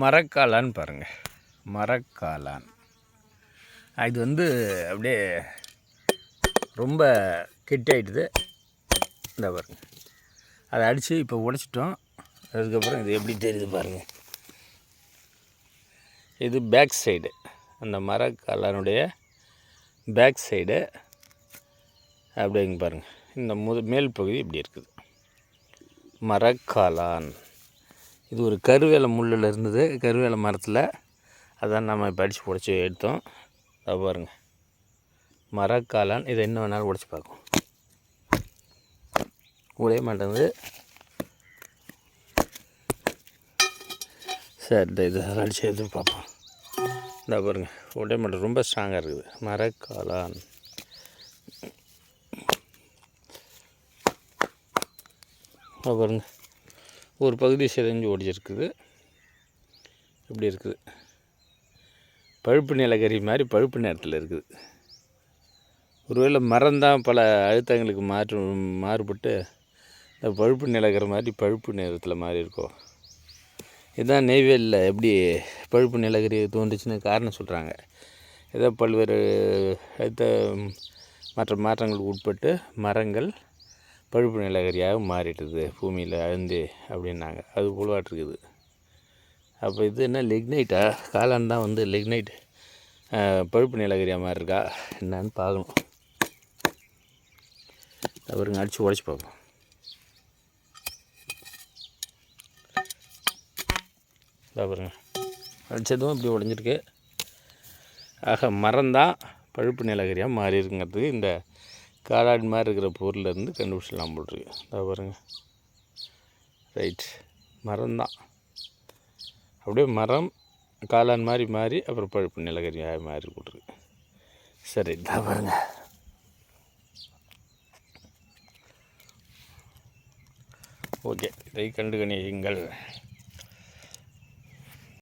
மரக்காளான் பாருங்கள் மரக்காளான். இது வந்து அப்படியே ரொம்ப கெட்டாயிட்டுது இந்த பாருங்கள் அதை அடித்து இப்போ உடைச்சிட்டோம். அதுக்கப்புறம் இது எப்படி தெரியுது பாருங்கள் இது பேக் சைடு. அந்த மரக்காளானுடைய பேக் சைடு. அப்படிங்க பாருங்கள் இந்த முத மேல் பகுதி இப்படி இருக்குது. மரக்காளான். இது ஒரு கருவேலை முள்ளில் இருந்தது. கருவேலை மரத்தில். அதான் நம்ம இப்போ அடித்து உடச்சி எடுத்தோம். அதை பாருங்க. மரக்காளான். இதை என்ன வேணாலும் உடச்சி பார்க்கும் உடைய மாட்டேங்குது. சரி இந்த இதை அடித்து எடுத்து பார்ப்போம். இந்த பாருங்க. உடைய மாட்டேன் ரொம்ப ஸ்ட்ராங்காக இருக்குது. மரக்காளான். பாருங்கள் பாருங்க. ஒரு பகுதி சிதைஞ்சு ஓடிச்சிருக்குது இப்படி இருக்குது? பழுப்பு நிலக்கரி மாதிரி பழுப்பு நேரத்தில் இருக்குது. ஒருவேளை மரந்தான் பல அழுத்தங்களுக்கு மாற்று மாறுபட்டு இந்த பழுப்பு நிலக்கிற மாதிரி பழுப்பு நிறத்தில் மாறி இருக்கும் இதுதான் நெய்வேலியில் எப்படி பழுப்பு நிலக்கரி தோன்றுச்சுன்னு காரணம் சொல்கிறாங்க ஏதோ பல்வேறு அடுத்த மற்ற மாற்றங்களுக்கு உட்பட்டு மரங்கள் பழுப்பு நிலக்கரியாக மாறிட்டுது. பூமியில் அழுந்து அப்படின்னாங்க. அது போலவாட்டிருக்குது அப்போ இது என்ன லிக்னைட்டா காளான் தான் வந்து லிக்னைட் பழுப்பு நிலக்கரியாக மாதிரி இருக்கா? என்னன்னு பார்க்கணும். அவருங்க அடித்து உடச்சி பார்ப்போம். பாருங்க. அடித்ததும் இப்படி உடஞ்சிருக்கு. ஆக மரம்தான் பழுப்பு நிலக்கரியாக மாறி இருக்குங்கிறதுக்கு இந்த காளான் மாதிரி இருக்கிற பொருள்லேருந்து கண்டுபிடிச்சலாம் போட்டிருக்கு. அதை பாருங்கள் ரைட் மரம்தான் அப்படியே மரம் காளான் மாதிரி மாறி அப்புறம் பழுப்பு நிலக்கரியாக மாறி போட்டிருக்கு. சரி இதான் பாருங்கள் ஓகே இதை கண்டு கணியுங்கள்